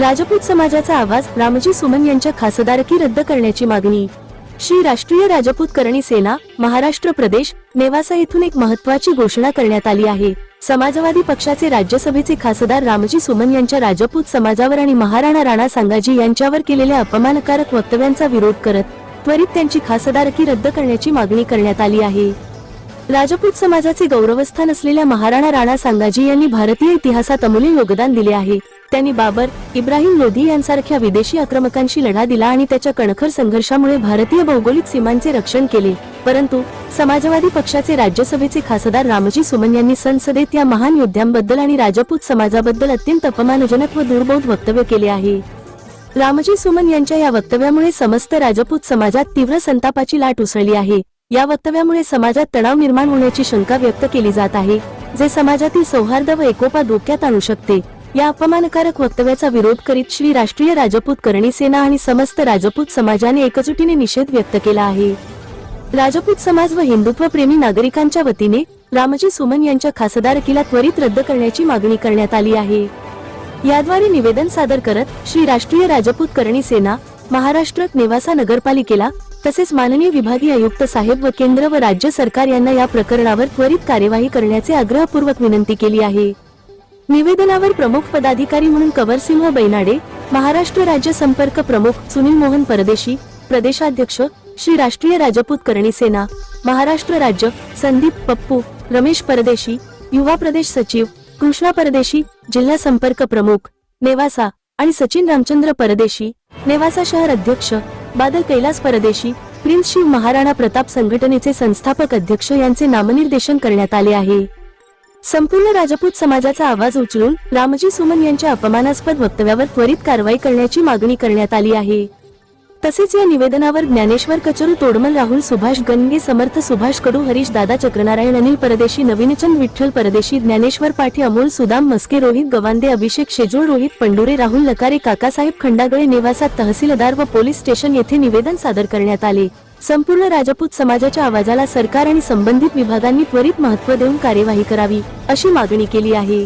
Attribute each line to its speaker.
Speaker 1: राजपूत समाजाचा आवाज रामजी सुमन यांच्या खासदारकी रद्द करण्याची मागणी. श्री राष्ट्रीय राजपूत करणी सेना महाराष्ट्र प्रदेश नेवासा येथून एक महत्वाची घोषणा करण्यात आली आहे. समाजवादी पक्षाचे राज्यसभेचे खासदार रामजी सुमन यांच्या राजपूत समाजावर आणि महाराणा राणा सांगाजी यांच्यावर केलेल्या अपमानकारक वक्तव्यांचा विरोध करत त्वरित त्यांची खासदारकी रद्द करण्याची मागणी करण्यात आली आहे. राजपूत समाजाचे गौरवस्थान असलेल्या महाराणा राणा सांगाजी यांनी भारतीय इतिहासात अमूल्य योगदान दिले आहे. त्यांनी बाबर इब्राहिम लोधी यांसारख्या विदेशी आक्रमकांशी लढा दिला आणि त्याच्या कणखर संघर्षामुळे भारतीय भौगोलिक सीमांचे रक्षण केले. परंतु समाजवादी पक्षाचे राज्यसभेचे खासदार रामजी सुमन यांनी संसदेत या महान योद्ध्यांबद्दल आणि राजपूत समाजाबद्दल अत्यंत अपमानजनक व दुर्बोध वक्तव्य केले आहे. रामजी सुमन यांच्या या वक्तव्यामुळे समस्त राजपूत समाजात तीव्र संतापाची लाट उसळली आहे. या वक्तव्यामुळे समाजात तणाव निर्माण होण्याची शंका व्यक्त केली जात आहे. जे समाजातील सौहार्द व एकोपा धोक्यात आणू शकते. या अपमानकारक वक्तव्याचा विरोध करीत श्री राष्ट्रीय राजपूत करणी सेना आणि समस्त राजपूत समाजाने एकजुटीने निषेध व्यक्त केला आहे. राजपूत समाज व हिंदुत्व प्रेमी नागरिकांच्या वतीने रामजी सुमन यांच्या खासदारकीला त्वरित रद्द करण्याची मागणी करण्यात आली आहे. याद्वारे निवेदन सादर करत श्री राष्ट्रीय राजपूत करणी सेना महाराष्ट्र नेवासा नगरपालिकेला तसेच माननीय विभागीय आयुक्त साहेब व केंद्र व राज्य सरकार यांना या प्रकरणावर त्वरित कार्यवाही करण्याचे आग्रहपूर्वक विनंती केली आहे. निवेदनावर प्रमुख पदाधिकारी म्हणून कवरसिंह बैनाडे महाराष्ट्र राज्य संपर्क प्रमुख सुनील मोहन परदेशी प्रदेशाध्यक्ष श्री राष्ट्रीय राजपूत करणी सेना महाराष्ट्र राज्य संदीप पप्पू रमेश परदेशी युवा प्रदेश सचिव कृष्णा परदेशी जिल्हा संपर्क प्रमुख नेवासा आणि सचिन रामचंद्र परदेशी नेवासा शहर अध्यक्ष बादल कैलास परदेशी प्रिन्स शिव महाराणा प्रताप संघटनेचे संस्थापक अध्यक्ष यांचे नामनिर्देशन करण्यात आले आहे. संपूर्ण राजपूत समाजाचा आवाज उचलून रामजी सुमन यांच्या अपमानास्पद वक्तव्यावर त्वरित कारवाई करण्याची मागणी करण्यात आली आहे. तसेच या निवेदनावर ज्ञानेश्वर कचरू तोडमल राहुल सुभाष गणगे समर्थ सुभाष कडू हरीश दादा चक्रनारायण अनिल परदेशी नवीनचंद विठ्ठल परदेशी ज्ञानेश्वर पाठी अमोल सुदाम मस्के रोहित गवांदे अभिषेक शेजूळ रोहित पंडुरे राहुल लकारे काकासाहेब खंडागळे निवासात तहसीलदार व पोलीस स्टेशन येथे निवेदन सादर करण्यात आले. संपूर्ण राजपूत समाजाच्या आवाजाला सरकार आणि संबंधित विभागांनी त्वरित महत्त्व देऊन कार्यवाही करावी अशी मागणी केली आहे.